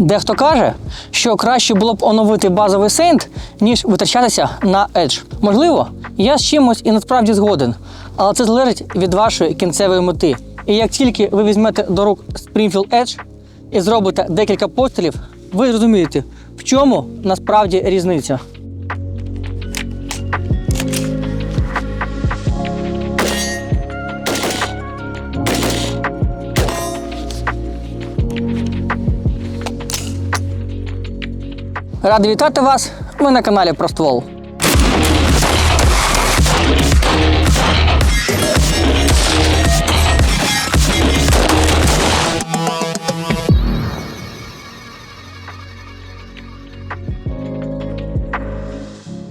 Дехто каже, що краще було б оновити базовий Saint, ніж витрачатися на Edge. Можливо, я з чимось і насправді згоден, але це залежить від вашої кінцевої мети. І як тільки ви візьмете до рук Springfield Edge і зробите декілька пострілів, ви зрозумієте, в чому насправді різниця. Радий вітати вас. Ви на каналі про ствол.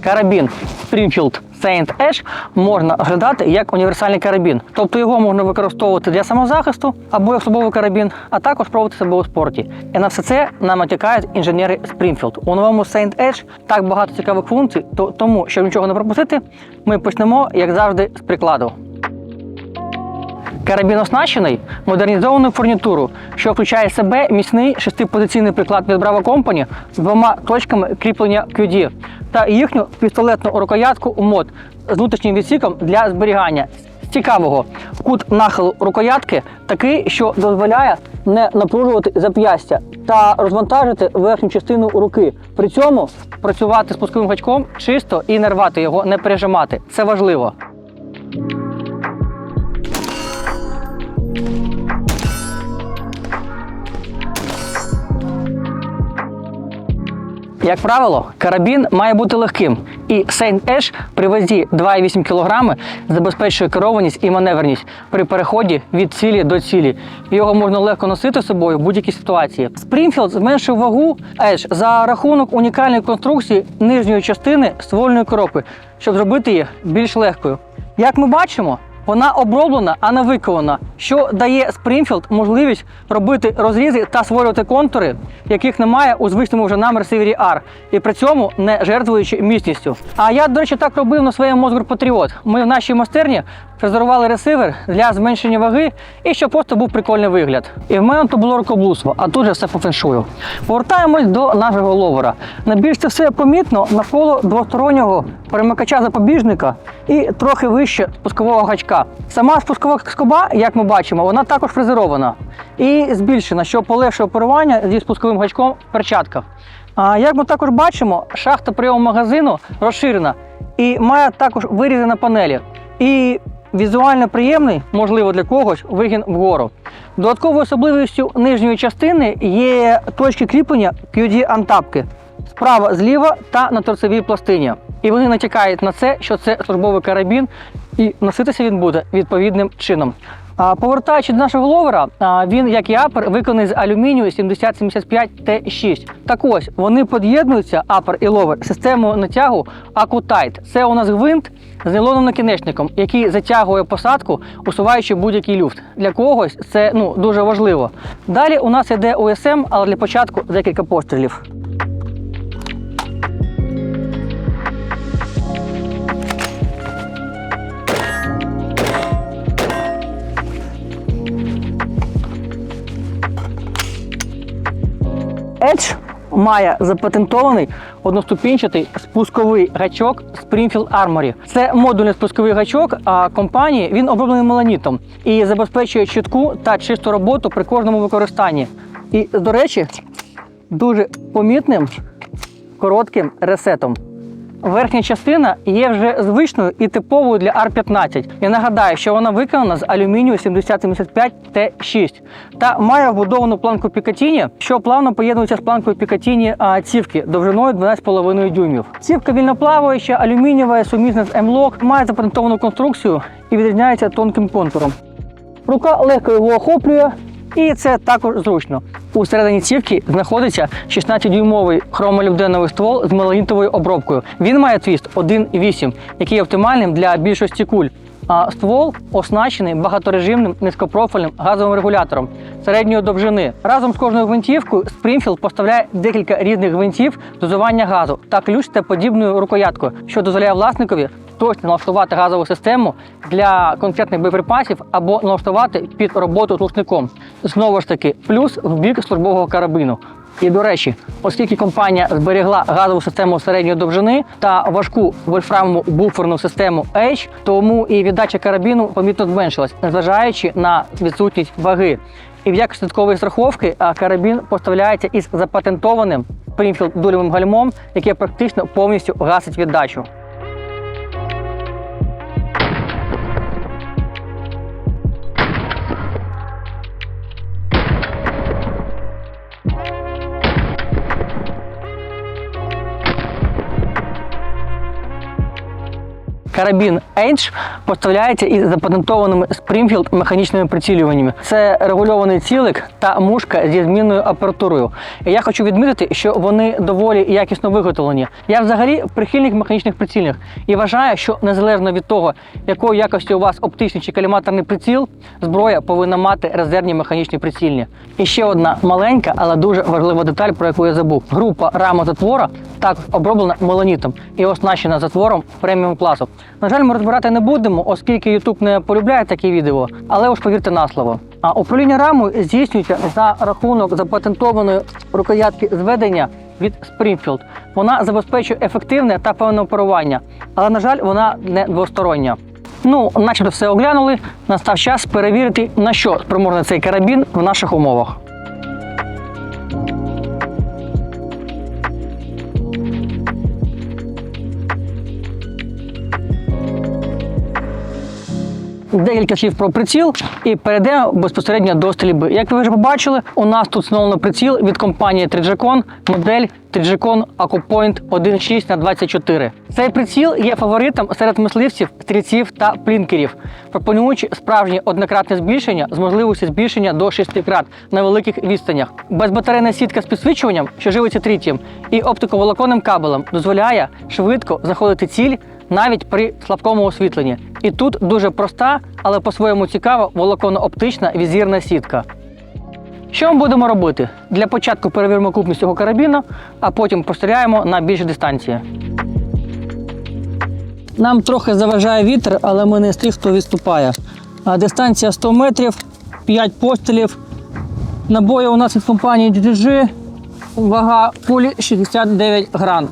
Карабін Springfield Saint Edge можна оглядати як універсальний карабін. Тобто його можна використовувати для самозахисту або як службовий карабін, а також пробувати себе у спорті. І на все це нам натякають інженери Springfield. У новому Saint Edge так багато цікавих функцій, то тому, щоб нічого не пропустити, ми почнемо, як завжди, з прикладу. Карабін оснащений модернізованою фурнітурою, що включає в себе міцний шестипозиційний приклад від Bravo Company з двома точками кріплення QD та їхню пістолетну рукоятку у мод з внутрішнім відсіком для зберігання. Цікавого, кут нахилу рукоятки такий, що дозволяє не напружувати зап'ястя та розвантажити верхню частину руки. При цьому працювати спусковим гачком чисто і не рвати його, не пережимати. Це важливо. Як правило, карабін має бути легким, і Saint Edge при вазі 2,8 кг забезпечує керованість і маневреність при переході від цілі до цілі. Його можна легко носити з собою в будь-якій ситуації. Springfield зменшив вагу Edge за рахунок унікальної конструкції нижньої частини ствольної коробки, щоб зробити її більш легкою. Як ми бачимо, вона оброблена, а не викована, що дає Springfield можливість робити розрізи та створювати контури, яких немає у звичному вже нам ресивері R, і при цьому не жертвуючи міцністю. А я, до речі, так робив на своєму мозгур Патріот. Ми в нашій майстерні фрезерували ресивер для зменшення ваги і щоб просто був прикольний вигляд. І в мене то було рукоблудство, а тут же все по феншую. Повертаємось до нашого ловера. Найбільш це все помітно навколо двостороннього перемикача запобіжника і трохи вище спускового гачка. Сама спускова скоба, як ми бачимо, вона також фрезерована і збільшена, що полегшує оперування зі спусковим гачком в перчатках. А як ми також бачимо, шахта прийому магазину розширена і має також вирізи на панелі. І візуально приємний, можливо для когось, вигін вгору. Додатковою особливістю нижньої частини є точки кріплення QD антапки справа, зліва та на торцевій пластині. І вони натякають на це, що це службовий карабін, і носитися він буде відповідним чином. Повертаючи до нашого ловера, він, як і апер, виконаний з алюмінію 7075 Т6. Так ось вони під'єднуються апер і ловер системою натягу Акутайт. Це у нас гвинт з нейлоновим накінечником, який затягує посадку, усуваючи будь-який люфт. Для когось це ну дуже важливо. Далі у нас йде УСМ, але для початку декілька пострілів. Edge має запатентований одноступінчатий спусковий гачок Springfield Armory. Це модульний спусковий гачок а компанії. Він оброблений меланітом і забезпечує чітку та чисту роботу при кожному використанні. І, до речі, дуже помітним коротким ресетом. Верхня частина є вже звичною і типовою для R15. Я нагадаю, що вона виконана з алюмінію 7075 Т6 та має вбудовану планку Пікатіні, що плавно поєднується з планкою Пікатіні цівки довжиною 12,5 дюймів. Цівка вільноплаваюча, алюмінієва, сумісна з M-Lock, має запатентовану конструкцію і відрізняється тонким контуром. Рука легко його охоплює, і це також зручно. У середині цівки знаходиться 16-дюймовий хромолюбденовий ствол з меланітовою обробкою. Він має твіст 1,8, який є оптимальним для більшості куль. А ствол оснащений багаторежимним низькопрофільним газовим регулятором середньої довжини. Разом з кожною гвинтівкою Springfield поставляє декілька різних гвинтів дозування газу та ключ та подібною рукояткою, що дозволяє власникові точно налаштувати газову систему для конкретних боєприпасів або налаштувати під роботу з глушником. Знову ж таки, плюс в бік службового карабину. І до речі, оскільки компанія зберігла газову систему середньої довжини та важку вольфрамову буферну систему H, тому і віддача карабіну помітно зменшилась, незважаючи на відсутність ваги. І в якості додаткової страховки карабін поставляється із запатентованим Springfield дульовим гальмом, яке практично повністю гасить віддачу. Карабін Edge поставляється із запатентованими Springfield механічними прицілюваннями. Це регульований цілик та мушка зі змінною апертурою. Я хочу відмітити, що вони доволі якісно виготовлені. Я взагалі прихильник механічних прицільних і вважаю, що незалежно від того, якої якості у вас оптичний чи каліматорний приціл, зброя повинна мати резервні механічні прицільні. І ще одна маленька, але дуже важлива деталь, про яку я забув. Група рама затвора також оброблена меланітом і оснащена затвором преміум класу. На жаль, ми розбирати не будемо, оскільки YouTube не полюбляє такі відео, але уж повірте на слово. А управління рамою здійснюється за рахунок запатентованої рукоятки зведення від Springfield. Вона забезпечує ефективне та певне оперування, але, на жаль, вона не двостороння. Ну, начебто все оглянули. Настав час перевірити, на що спроможний цей карабін в наших умовах. Декілька слів про приціл і перейдемо безпосередньо до стрільби. Як ви вже побачили, у нас тут встановлено приціл від компанії Trijicon, модель Trijicon AcuPoint 1.6 на 24. Цей приціл є фаворитом серед мисливців, стрільців та плінкерів, пропонуючи справжнє однократне збільшення з можливістю збільшення до 6 крат на великих відстанях. Безбатарейна сітка з підсвічуванням, що живиться трітієм, і оптиковолоконним кабелем дозволяє швидко знаходити ціль навіть при слабкому освітленні. І тут дуже проста, але по-своєму цікава волоконно-оптична візірна сітка. Що ми будемо робити? Для початку перевіримо купність цього карабіна, а потім постріляємо на більші дистанції. Нам трохи заважає вітер, але ми не з тих, хто відступає. Дистанція 100 метрів, 5 пострілів. Набої у нас від компанії DDG. Вага кулі 69 грам.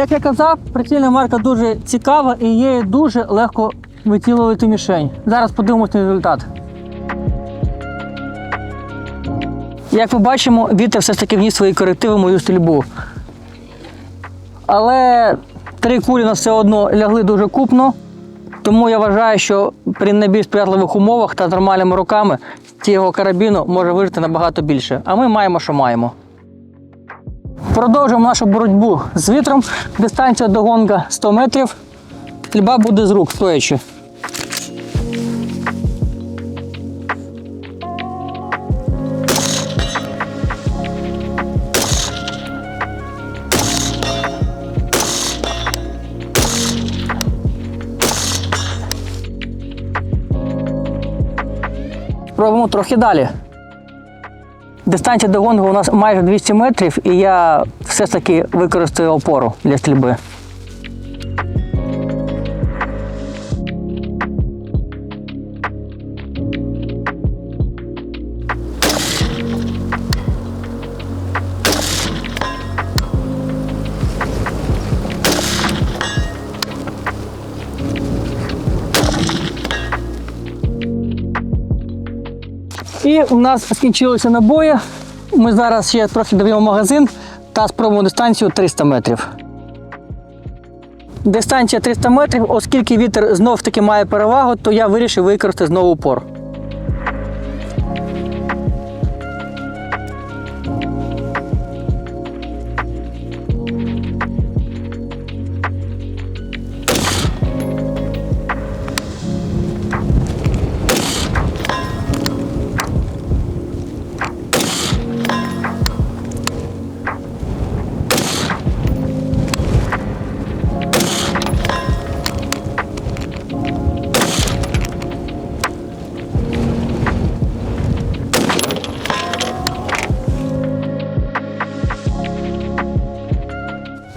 Як я казав, прицільна марка дуже цікава і є дуже легко вицілувати мішень. Зараз подивимося на результат. Як ми бачимо, вітер все ж таки вніс свої корективи в мою стрільбу. Але три кулі на все одно лягли дуже купно. Тому я вважаю, що при найбільш сприятливих умовах та з нормальними руками цього карабіну може вижити набагато більше. А ми маємо, що маємо. Продовжуємо нашу боротьбу з вітром. Дистанція до гонга 100 метрів. Стрільба буде з рук стоячи. Спробуємо трохи далі. Дистанція до гонгу у нас майже 200 метрів, і я все ж таки використаю опору для стрільби. І у нас скінчилися набої. Ми зараз ще трохи доб'ємо магазин та спробуємо дистанцію 300 метрів. Дистанція 300 метрів, оскільки вітер знов таки має перевагу, то я вирішив використати знову упор.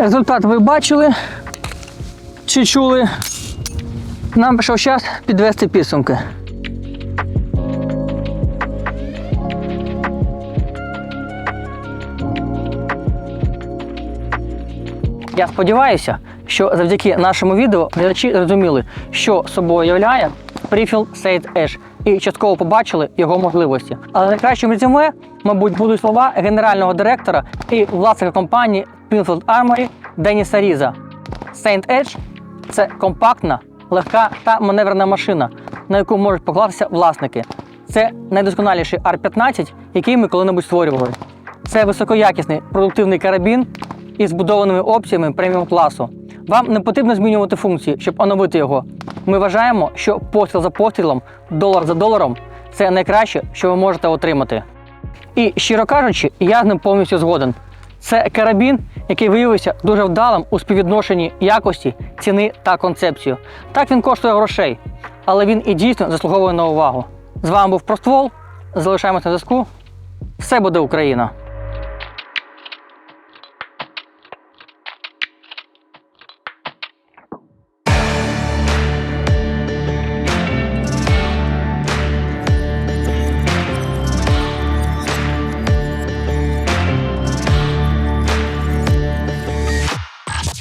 Результат ви бачили чи чули. Нам прийшов час підвести підсумки. Я сподіваюся, що завдяки нашому відео глядачі зрозуміли, що собою являє Prefill Saint Ash і частково побачили його можливості. Але найкращим резюме, мабуть, будуть слова генерального директора і власника компанії Springfield Armory Деніса Різа. Saint Edge – це компактна, легка та маневрена машина, на яку можуть покластися власники. Це найдосконаліший R15, який ми коли-небудь створювали. Це високоякісний продуктивний карабін із збудованими опціями преміум класу. Вам не потрібно змінювати функції, щоб оновити його. Ми вважаємо, що постріл за пострілом, долар за доларом це найкраще, що ви можете отримати. І щиро кажучи, я з ним повністю згоден. Це карабін, який виявився дуже вдалим у співвідношенні якості, ціни та концепцію. Так він коштує грошей, але він і дійсно заслуговує на увагу. З вами був Проствол. Залишаємося на зв'язку. Все буде Україна!